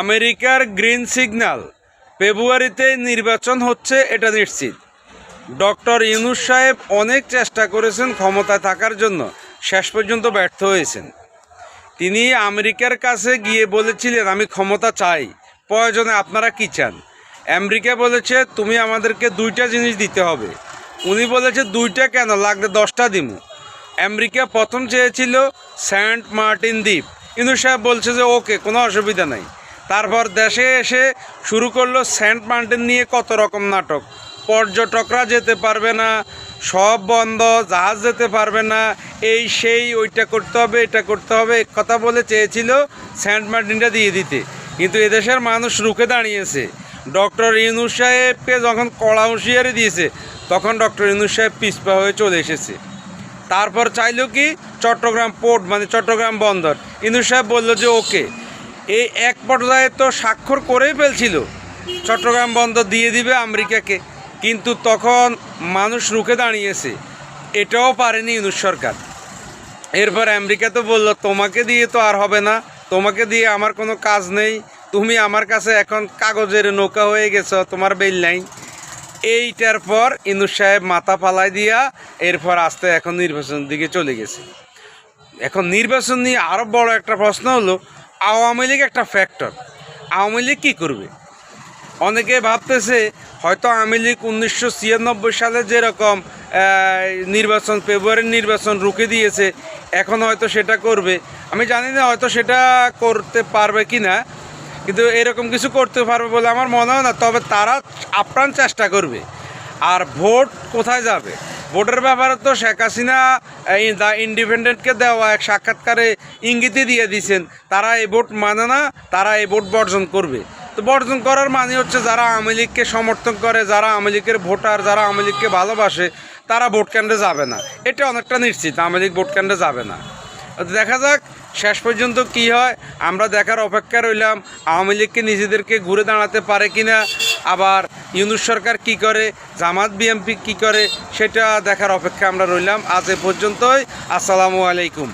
আমেরিকার green signal. ফেব্রুয়ারিতে নির্বাচন হচ্ছে, এটা নিশ্চিত। ডক্টর ইউনুস সাহেব অনেক চেষ্টা করেছেন ক্ষমতায় থাকার জন্য, শেষ পর্যন্ত ব্যর্থ হয়েছেন। তিনি আমেরিকার কাছে গিয়ে বলেছিলেন, আমি ক্ষমতা চাই। প্রয়োজনে আপনারা কি চান? আমেরিকা বলেছে, তুমি আমাদেরকে দুইটা জিনিস দিতে হবে। উনি বলেছে, দুইটা কেন? লাগলে দশটা দিমু। আমেরিকা প্রথম চেয়েছিল, সেন্ট মার্টিন দ্বীপ। ইন্দু সাহেব বলছে যে, ওকে, কোনো অসুবিধা নাই। তারপর দেশে এসে শুরু করল সেন্ট মার্টিন নিয়ে কত রকম নাটক। পর্যটকরা যেতে পারবে না, সব বন্ধ, জাহাজ যেতে পারবে না, এই সেই, ওইটা করতে হবে, এটা করতে হবে, এক কথা বলে চেয়েছিল সেন্ট মার্টিনটা দিয়ে দিতে। কিন্তু এদেশের মানুষ রুখে দাঁড়িয়েছে। ডক্টর ইউনুস সাহেবকে যখন কড়া হুঁশিয়ারি দিয়েছে, তখন ডক্টর ইউনুস সাহেব পিছপা হয়ে চলে এসেছে। তারপর চাইলো কি, চট্টগ্রাম পোর্ট মানে চট্টগ্রাম বন্দর। ইন্দু সাহেব বলল যে, ওকে। এই এক পর্যায়ে তো স্বাক্ষর করেই ফেলছিল। চট্টগ্রাম বন্দর দিয়ে দিবে আমেরিকাকে। কিন্তু তখন মানুষ রুখে দাঁড়িয়েছে। এটাও পারেনি ইউনুস সরকার। এরপর আমেরিকা তো বলল, তোমাকে দিয়ে তো আর হবে না। তোমাকে দিয়ে আমার কোনো কাজ নেই। তুমি আমার কাছে এখন কাগজের নৌকা হয়ে গেছো, তোমার বেল নাই এইটার পর ইন্দুর সাহেব মাথা পালাই দিয়া এরপর আস্তে এখন নির্বাচনের দিকে চলে গেছে। এখন নির্বাচন নিয়ে আরও বড় একটা প্রশ্ন হলো আওয়ামী লীগ একটা ফ্যাক্টর আওয়ামী লীগ কী করবে? অনেকে ভাবতেছে, হয়তো আওয়ামী লীগ উনিশশো ছিয়ানব্বই সালে যেরকম নির্বাচন, ফেব্রুয়ারির নির্বাচন রুখে দিয়েছে, এখন হয়তো সেটা করবে। আমি জানি না হয়তো সেটা করতে পারবে কি না কিন্তু এরকম কিছু করতে পারবে বলে আমার মনে হয় না, তবে তারা আপ্রাণ চেষ্টা করবে। আর ভোট কোথায় যাবে? ভোটের ব্যাপারে তো শেখ হাসিনা দ্য ইন্ডিপেন্ডেন্টকে দেওয়া এক সাক্ষাৎকারে ইঙ্গিতই দিয়ে দিয়েছেন, তারা এই ভোট মানে না, তারা এই ভোট বর্জন করবে। তো বর্জন করার মানে হচ্ছে যারা আওয়ামী লীগকে সমর্থন করে, যারা আওয়ামী লীগের ভোটার, যারা আওয়ামী লীগকে ভালোবাসে, তারা ভোট কেন্দ্রে যাবে না। এটা অনেকটা নিশ্চিত, আওয়ামী লীগ ভোট কেন্দ্রে যাবে না। দেখা যাক, শেষ পর্যন্ত কি হয়, আমরা দেখার অপেক্ষা রইলাম, আওয়ামী লীগকে নিজেদেরকে ঘুরে দাঁড়াতে পারে কিনা, আবার ইউনুস সরকার কি করে, জামাত বিএমপি কি করে, সেটা দেখার অপেক্ষা আমরা রইলাম। আজ এ পর্যন্তই। আসসালামু আলাইকুম।